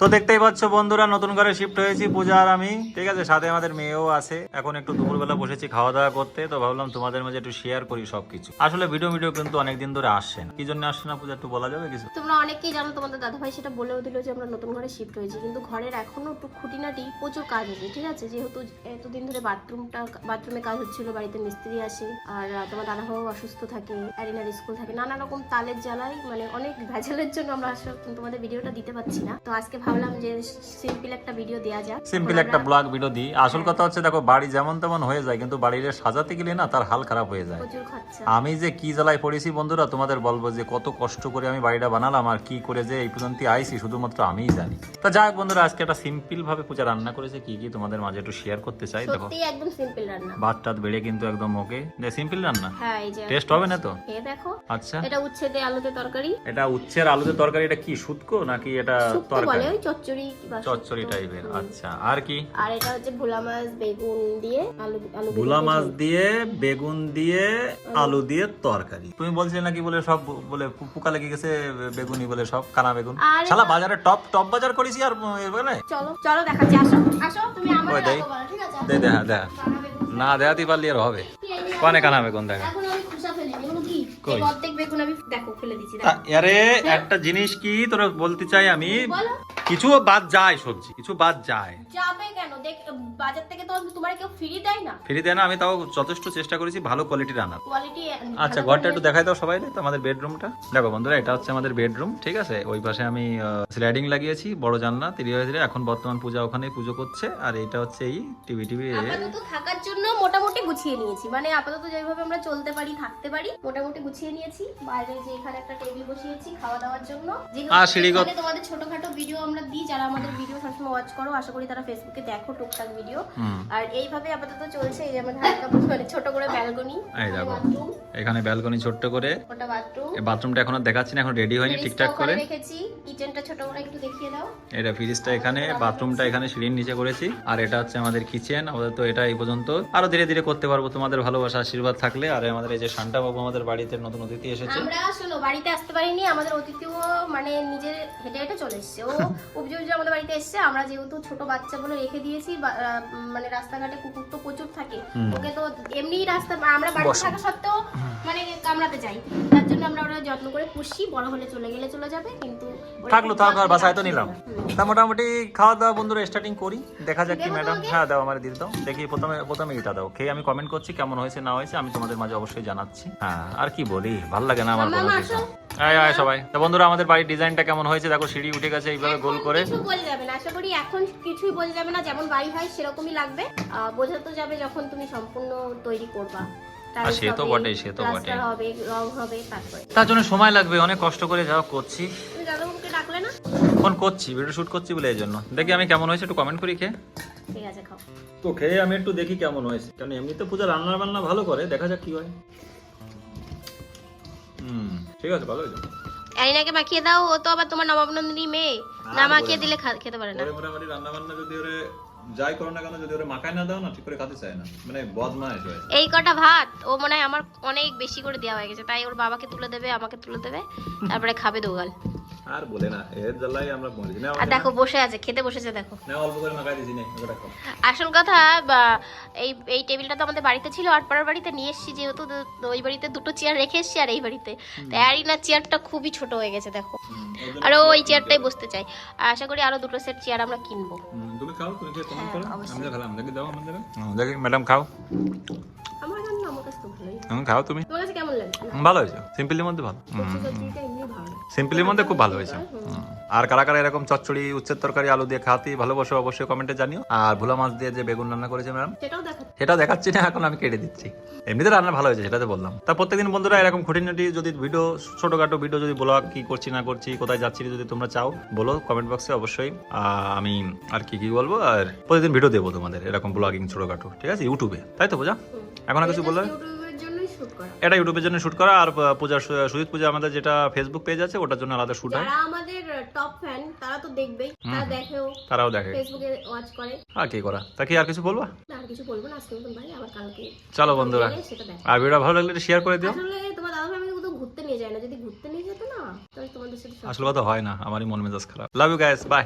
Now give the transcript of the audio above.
তো দেখতেই পাচ্ছ বন্ধুরা, নতুন করে শিফট হয়েছি, পূজা আর আমি। ঠিক আছে, সাথে আমাদের মেয়েও আছে। এখন একটু দুপুরবেলা বসেছি খাওয়া দাওয়া করতে, তো ভাবলাম তোমাদের মাঝে একটু শেয়ার করি সবকিছু। আসলে ভিডিও ভিডিও কিন্তু অনেকদিন ধরে আসছে না। কি জন্য আসছে না পূজা, একটু বলা যাবে কিছু? তোমরা অনেকেই জানো, তোমাদের দাদাভাই সেটা বলেও দিল যে আমরা নতুন ঘরে শিফট হয়েছি। কিন্তু ঘরের এখনও একটু খুঁটিনাটি প্রচুর কাজ হচ্ছে ঠিক আছে? যেহেতু এতদিন ধরে বাথরুমটা, বাথরুমে কাজ হচ্ছিল, বাড়িতে মিস্ত্রি আসে, আর তোমার দাদাভাইও অসুস্থ থাকে, অ্যারিনার স্কুল থাকে, নানা রকম তালের জ্বালায় মানে অনেক ভেজালের জন্য আমরা আসলে তোমাদের ভিডিওটা দিতে পারছি না। তো আজকে ভাবলাম যে সিম্পল একটা ভিডিও দেওয়া যাক। সিম্পল একটা ব্লগ ভিডিও দিই। আসল কথা হচ্ছে দেখো বাড়ি যেমন তেমন হয়ে যায় কিন্তু বাড়ির সাজাতে গেলে না তার হাল খারাপ হয়ে যায়। আমি যে কি জ্বালায় পড়েছি বন্ধুরা তোমাদের বলব যে কত কষ্ট করে আমি বাড়িটা বানালাম আর কি করে যে এই পর্যন্ত আইছি শুধুমাত্র আমিই জানি। তা যাই বন্ধুরা আজকে একটা সিম্পল ভাবে পূজা রান্না করেছে কি কি তোমাদের মাঝে একটু শেয়ার করতে চাই দেখো। একদম সিম্পল রান্না। ভাত টাত বেড়ে কিন্তু একদম ওকে। সিম্পল রান্না? হ্যাঁ এই যে টেস্ট হবে না তো? দেখো আচ্ছা। এটা উচ্ছেদে আলুতে তরকারি। এটা উচ্ছের আলুতে তরকারি এটা কি শুটকো নাকি এটা তরকারি? ওই চচ্চড়ি বা চচ্চড়ি টাইপের আচ্ছা। আর কি? আর এটা হচ্ছে ভোলা মাছ বেগুন দিয়ে আলু আলু ভোলা মাছ দিয়ে বেগুন দিয়ে আলু দিয়ে তরকারি। তুমি বলছিলে নাকি বলে সব বলে পোকা লেগে গেছে বেগুনি বলে সব কানা বেগুন। শালা বাজারে টপ টপ বাজার করেছি আর উম, এ বলে? চলো চলো দেখাচ্ছি আসো। আসো তুমি বলো, ঠিক আছে? দে দেখা দেখা না দেখাতে পারলি আর হবে। কনে কানা বেগুন দেখা। একটা জিনিস কি তোরা বলতে চাই আমি? কিছু বাদ যায় সবজি কিছু বাদ যায়। যাবে কেন? দেখ বাজার থেকে তো তোমার কেউ ফ্রি দেয় না। ফিরে দেয় না আমি তাও যথেষ্ট চেষ্টা করেছি ভালো কোয়ালিটির আনার। কোয়ালিটি আচ্ছা ঘরটা একটু দেখাই দাও সবাই আমাদের বেডরুমটা দেখো বন্ধুরা এটা হচ্ছে আমাদের বেডরুম ঠিক আছে? ওই পাশে আমি স্লাইডিং লাগিয়েছি বড় জানলা তিরি হয়েছিল এখন বর্তমান পূজা ওখানে পুজো করছে আর এটা হচ্ছে এই টিভি টিভি আপাতত থাকার জন্য মোটামুটি গুছিয়ে নিয়েছি। মানে আপাতত যেভাবে আমরা চলতে পারি থাকতে পারি মোটামুটি গুছিয়ে নিয়েছি। বাইরে যে এখানে একটা টেবিল বসিয়েছি খাওয়া দাওয়ার জন্য। আর এখানে তোমাদের ছোটখাটো ভিডিও আমরা দিই যারা আমাদের ভিডিও সবসময় ওয়াচ করো আশা করি তারা ফেসবুকে দেখো টুকটাক ভিডিও আর এইভাবে আপাতত চলছে এই যে আমাদের হালকা মানে ছোট করে ব্যালকনি এই দেখো। এখানে ব্যালকনি ছোট্ট করে। ওটা বাথরুম এই বাথরুমটা এখনও দেখাচ্ছি না এখন রেডি হয়নি ঠিকঠাক করে। রেখেছি কিচেনটা ছোট করে একটু দেখিয়ে দাও। এটা ফ্রিজটা এখানে বাথরুমটা এখানে সিঁড়ির নিচে করেছি। আর এটা হচ্ছে আমাদের কিচেন আমাদের তো এটা এই পর্যন্ত। আরও ধীরে ধীরে করতে পারব তোমাদের ভালোবাসা আশীর্বাদ থাকলে। আর আমাদের এই যে শান্তা বাবু আমাদের বাড়িতে নতুন অতিথি এসেছে। আমরা শোনো বাড়িতে আসতে পারিনি আমাদের অতিথিও মানে নিজের হেঁটে হেঁটে চলে এসছে। ও উপজে আমাদের বাড়িতে এসছে। আমরা যেহেতু ছোট বাচ্চা বলে রেখে দিয়েছি মানে রাস্তাঘাটে কুকুর তো প্রচুর থাকে। ওকে তো এমনি রাস্তা আমরা বাড়িতে থাকা সত্ত্বেও মানে কামড়াতে চাই তার জন্য আমরা ওরা যত্ন করে পুষি বড় হলে চলে গেলে চলে যাবে কিন্তু থাকল থাক আর বাসায় তো নিলাম। তা মোটামুটি খাওয়া দাওয়া বন্ধুরা স্টার্টিং করি। দেখা যাক কি ম্যাডাম? হ্যাঁ দাও আমার দিয়ে দাও। দেখি প্রথমে প্রথমে এটা দাও। খেয়ে আমি কমেন্ট করছি কেমন হয়েছে না হয়েছে আমি তোমাদের মাঝে অবশ্যই জানাচ্ছি। হ্যাঁ আর কি বলি? ভালো লাগে না আমার কোনো আয় আয় সবাই। তো বন্ধুরা আমাদের বাড়ির ডিজাইনটা কেমন হয়েছে? দেখো সিঁড়ি উঠে গেছে এইভাবে গোল করে। কিছু বোঝা যাবে না। আশা করি এখন কিছুই বোঝা যাবে না। যেমন বাড়ি হয় সেরকমই লাগবে। আহ, বোঝা তো যাবে যখন তুমি সম্পূর্ণ তৈরি করবা। আর সে তো বটেই, সে তো বটেই। প্লাস্টার হবে রং হবে তারপরে। তার জন্য সময় লাগবে অনেক কষ্ট করে যাও করছি। তুমি দাদাবাবুকে ডাকলে না? ফোন করছি ভিডিও শুট করছি বলে এই জন্য। দেখি আমি কেমন হয়েছে একটু কমেন্ট করি খেয়ে। ঠিক আছে খাও। তো খেয়ে আমি একটু দেখি কেমন হয়েছে। কারণ এমনিতে পূজা রান্না বান্না ভালো করে দেখা যাক কি হয়। হুম ঠিক আছে ভালো হয়েছে মাখিয়ে দাও ও তো আবার তোমার নবাবনন্দিনী মেয়ে। না মাখিয়ে দিলে খেতে পারে না। মোটামুটি রান্না বান্না যদি ওরে যাই করো না কেন যদি ওরে মাখায় না দাও না ঠিক করে খেতে চায় না। মানে এই কটা ভাত ও মনে হয় আমার অনেক বেশি করে দেওয়া হয়ে গেছে। তাই ওর বাবাকে তুলে দেবে আমাকে তুলে দেবে তারপরে খাবে দোগাল। আর বলে না এর জ্বালাই আমরা মরেছি না আর দেখো বসে আছে খেতে বসেছে দেখো। না অল্প করে মাখাই দিছি না ওটা খাও আসল কথা বা, এই এই টেবিলটা তো আমাদের বাড়িতে ছিল আটপাড়ার বাড়িতে নিয়ে এসেছি যেহেতু ওই বাড়িতে দুটো চেয়ার রেখে এসেছি আর এই বাড়িতে। তো অ্যারিনার চেয়ারটা খুবই ছোট হয়ে গেছে দেখো। আর ও ওই চেয়ারটাই বসতে চাই। আশা করি আরও দুটো সেট চেয়ার আমরা কিনবো। তুমি খাও তুমি কমেন্ট করো। হ্যাঁ। আমরা খেলাম দেখি দাও আমাদের। দেখি ম্যাডাম খাও। আমার রান্না আমার কাছে তো ভালোই খাও তুমি। তোমার কাছে কেমন লাগছে ভালো হয়েছে সিম্পলের মধ্যে ভালো। সিম্পলের মধ্যে খুব ভালো হয়েছে। আর কারা কারা এরকম চচ্চড়ি উচ্ছের তরকারি আলু দিয়ে খাতে ভালোবাসো অবশ্যই কমেন্টে জানিও। আর ভোলা মাছ দিয়ে যে বেগুন রান্না করেছে ম্যাডাম সেটাও সেটা দেখাচ্ছি না এখন আমি কেটে দিচ্ছি। এমনিতে রান্না ভালো হয়েছে সেটাতে বললাম। তা প্রত্যেকদিন বন্ধুরা এরকম খুঁটিনাটি যদি ভিডিও ছোটখাটো ভিডিও যদি ব্লগ কি করছি না করছি কোথায় যাচ্ছি যদি তোমরা চাও বলো কমেন্ট বক্সে অবশ্যই। আমি আর কি কি বলব আর প্রতিদিন ভিডিও দেবো তোমাদের এরকম ব্লগিং ছোটখাটো ঠিক আছে? ইউটিউবে তাই তো বোঝা এখন আর কিছু বললে শুট করা। এটা ইউটিউবের জন্য শুট করা আর সু- সুজিত পূজা আমাদের যেটা ফেসবুক পেজ আছে ওটার জন্য আলাদা শুট হয় যারা আমাদের টপ ফ্যান তারা তো দেখবেই তারা দেখেও তারাও দেখে। ফেসবুকে ওয়াচ করে। আর কি করা? তা কি আর কিছু বলবা? না আর কিছু বলব না আজকে মতন ভাই আবার কালকে চলো বন্ধুরা আর ভিডিও ভালো লাগলে শেয়ার করে দিও। আসলে তোমার দাদা ভাই আমাকে কোথাও ঘুরতে নিয়ে যায় না যদি ঘুরতে নিয়ে যেত না তাহলে তোমাদের সাথে আসল কথা হয় না আমারই মন মেজাজ খারাপ। Love you guys bye